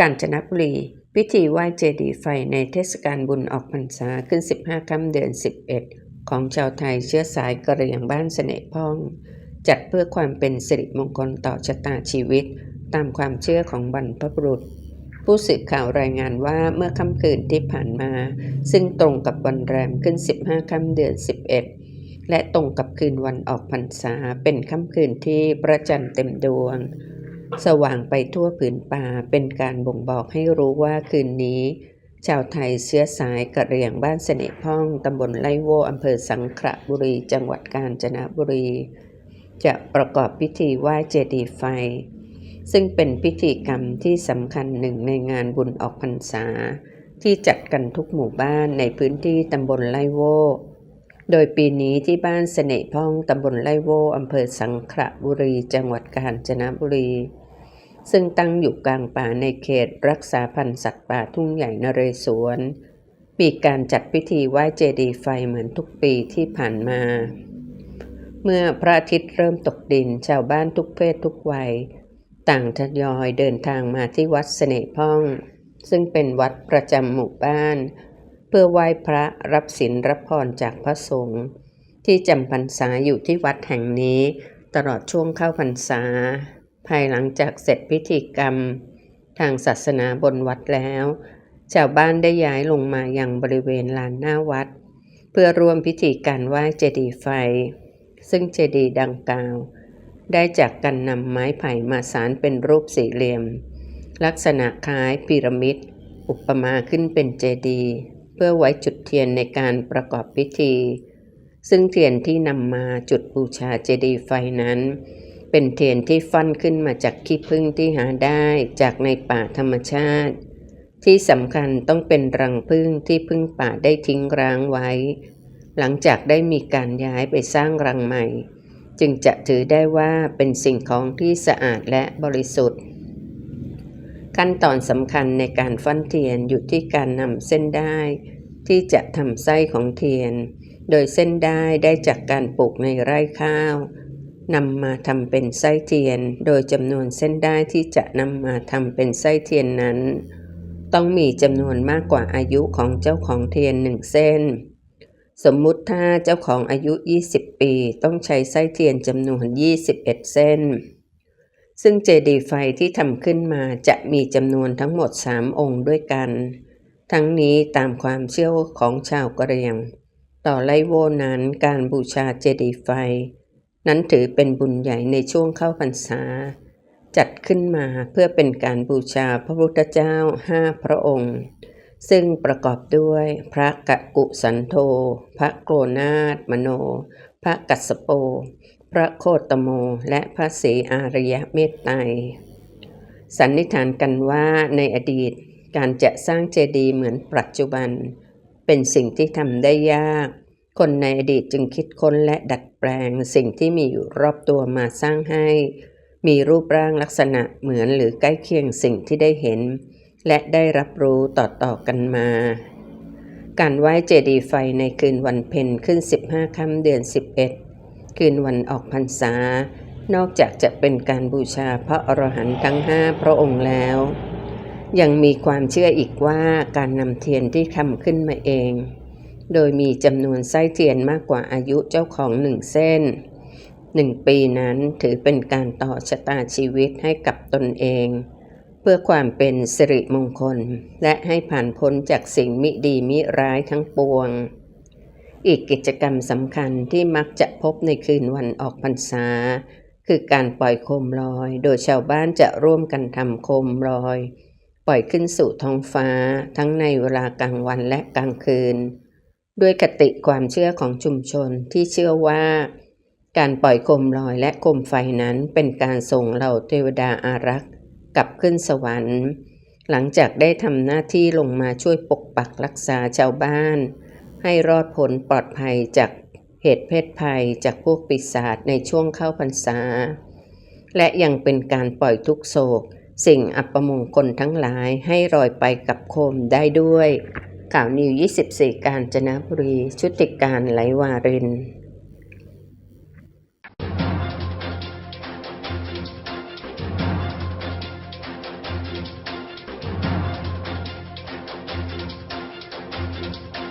กาญจนบุรี พิธีไหว้เจดีย์ไฟในเทศกาลบุญออกพรรษาขึ้น 15 ค่ำเดือน 11 ของชาวไทยเชื้อสายกะเหรี่ยงบ้านเสน่พ่อง จัดเพื่อความเป็นสิริมงคลต่อชะตาชีวิต ตามความเชื่อของบรรพบุรุษ ผู้สื่อข่าวรายงานว่าเมื่อค่ำคืนที่ผ่านมา ซึ่งตรงกับวันแรมขึ้น 15 ค่ำเดือน 11 และตรงกับคืนวันออกพรรษาเป็นค่ำคืนที่พระจันทร์เต็มดวง สว่างไปทั่วผืนป่าเป็นการบ่งบอกให้รู้ว่าคืนนี้ ชาวไทยเชื้อสายกะเหรี่ยงบ้านเสน่พ่องตำบลไล่โวอำเภอสังขละบุรี จังหวัดกาญจนบุรี จะประกอบพิธีไหว้เจดีย์ไฟ ซึ่งเป็นพิธีกรรมที่สำคัญหนึ่งในงานบุญออกพรรษา ที่จัดกันทุกหมู่บ้านในพื้นที่ตำบลไล่โว โดยปีนี้ที่บ้านเสน่ห์พ่องตำบลไล่โวอำเภอสังขละบุรี จังหวัดกาญจนบุรี ซึ่งตั้งอยู่กลางป่าในเขตรักษาพันธุ์สัตว์ป่าทุ่งใหญ่นเรศวร มีการจัดพิธีไหว้เจดีย์ไฟเหมือนทุกปีที่ผ่านมา เมื่อพระอาทิตย์เริ่มตกดินชาวบ้านทุกเพศทุกวัย ต่างทยอยเดินทางมาที่วัดเสน่ห์พ่อง ซึ่งเป็นวัดประจำหมู่บ้านเเพื่อไหว้พระรับศีลรับพรจากพระสงฆ์ที่จำพรรษาอยู่ที่วัดแห่งนี้ตลอดช่วงเข้าพรรษา ภายหลังจากเสร็จพิธีกรรม ทางศาสนาบนวัดแล้ว ชาวบ้านได้ย้ายลงมาอยังบริเวณลานหน้าวัด เพื่อร่วมพิธีการไหว้เจดีย์ไฟ ซึ่งเจดีย์ดังกล่าว ได้จากการนำไม้ไผ่มาสารเป็นรูปสี่เหลี่ยม ลักษณะคล้ายพีระมิด อุปมาขึ้นเป็นเจดีย์ เพื่อไว้จุดเทียนในการประกอบพิธี ซึ่งเทียนที่นำมาจุดบูชาเจดีย์ไฟนั้น เป็นเทียนที่ฟันขึ้นมาจากขี้ผึ้งที่หาได้จากในป่าธรรมชาติ ที่สำคัญต้องเป็นรังผึ้งที่พึ่งป่าได้ทิ้งร้างไว้ หลังจากได้มีการย้ายไปสร้างรังใหม่ จึงจะถือได้ว่าเป็นสิ่งของที่สะอาดและบริสุทธิ์ขั้นตอนสำคัญในการฟันเทียนอยู่ที่การนำเส้นได้ ที่จะทำไส้ของเทียน โดยเส้นได้ได้จากการปลูกในไร่ข้าวนำมาทำเป็นไส้เทียน โดยจำนวนเส้นได้ที่จะนำมาทำเป็นไส้เทียนนั้น ต้องมีจำนวนมากกว่าอายุของเจ้าของเทียนหนึ่งเส้น สมมุติถ้าเจ้าของอายุ 20 ปี ต้องใช้ไส้เทียนจำนวน 21 เส้น ซึ่งเจดีไฟที่ทำขึ้นมาจะมีจำนวนทั้งหมด 3 องค์ด้วยกัน ทั้งนี้ตามความเชื่อของชาวกะเหรี่ยง ต่อไลโวนั้นการบูชาเจดีย์ไฟ นั้นถือเป็นบุญใหญ่ในช่วงเข้าพรรษา จัดขึ้นมาเพื่อเป็นการบูชาพระพุทธเจ้าห้าพระองค์ ซึ่งประกอบด้วยพระกะกุสันโธพระโกรนาถมโน พระกัสสโป พระโคตโม และพระศรีอารยเมตไตรสันนิษฐานกันว่าในอดีต การจะสร้างเจดีย์เหมือนปัจจุบัน เป็นสิ่งที่ทำได้ยาก คนในอดีตจึงคิดค้นและดัดแปลงสิ่งที่มีอยู่รอบตัวมาสร้างให้ มีรูปร่างลักษณะเหมือนหรือใกล้เคียงสิ่งที่ได้เห็น และได้รับรู้ต่อๆกันมา การไหว้เจดีย์ไฟในคืนวันเพ็ญขึ้น 15ค่ำเดือน 11 คืนวันออกพรรษานอกจากจะเป็นการบูชาพระอรหันต์ทั้งห้าพระองค์แล้ว ยังมีความเชื่ออีกว่าการนำเทียนที่ทำขึ้นมาเอง โดยมีจำนวนไส้เทียนมากกว่าอายุเจ้าของหนึ่งเส้นหนึ่งปีนั้นถือเป็นการต่อชะตาชีวิตให้กับตนเอง เพื่อความเป็นสิริมงคล และให้ผ่านพ้นจากสิ่งมิดีมิร้ายทั้งปวง อีกกิจกรรมสำคัญที่มักจะพบในคืนวันออกพรรษา คือการปล่อยโคมลอย โดยชาวบ้านจะร่วมกันทำโคมลอย ปล่อยขึ้นสู่ท้องฟ้าทั้งในเวลากลางวันและกลางคืน ด้วยคติความเชื่อของชุมชนที่เชื่อว่า การปล่อยโคมลอยและโคมไฟนั้นเป็นการส่งเหล่าเทวดาอารักษ์กลับขึ้นสวรรค์ หลังจากได้ทำหน้าที่ลงมาช่วยปกปักรักษาชาวบ้าน ให้รอดพ้นปลอดภัยจากเหตุเพศภัยจากพวกปีศาจในช่วงเข้าพรรษา และยังเป็นการปล่อยทุกโศก สิ่งอัปมงคลทั้งหลายให้ลอยไปกับโคมได้ด้วยข่าวนิว 24 การจนบุรี ชุติการไหลวาริน